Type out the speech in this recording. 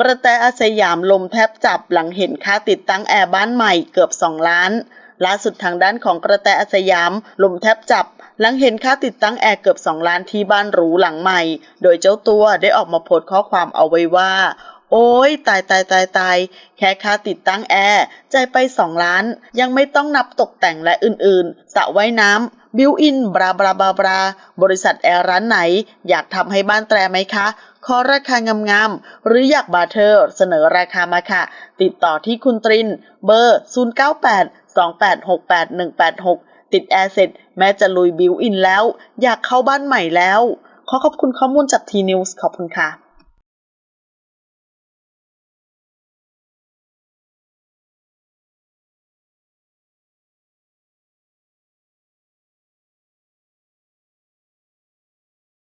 กระแตอาสยามลมแทบจับหลังเห็นค่าติดตั้งแอร์บ้านใหม่เกือบ 2 ล้าน ล่าสุดทางด้านของกระแตอาสยามลมแทบจับ หลังเห็นค่าติดตั้งแอร์เกือบ 2 ล้านที่บ้านหรูหลังใหม่ โดยเจ้าตัวได้ออกมาโพสต์ข้อความเอาไว้ว่า โอ้ยตายตายตายตายแค่ค่าติดตั้งแอร์จ่ายไป 2 ล้าน ยังไม่ต้องนับตกแต่งและอื่นๆสระว่ายน้ำ บิวอินบราบราบราบราบริษัทแอร์ร้านไหน อยากทำให้บ้านแตรไหมคะ ขอราคางามๆ หรืออยากบาเทอร์เสนอราคามาค่ะ ติดต่อที่คุณตริน เบอร์ 0982868186 ติดแอร์เสร็จแม่จะลุยบิวอินแล้ว อยากเข้าบ้านใหม่แล้ว ขอขอบคุณข้อมูลจากทีนิวส์ขอบคุณค่ะ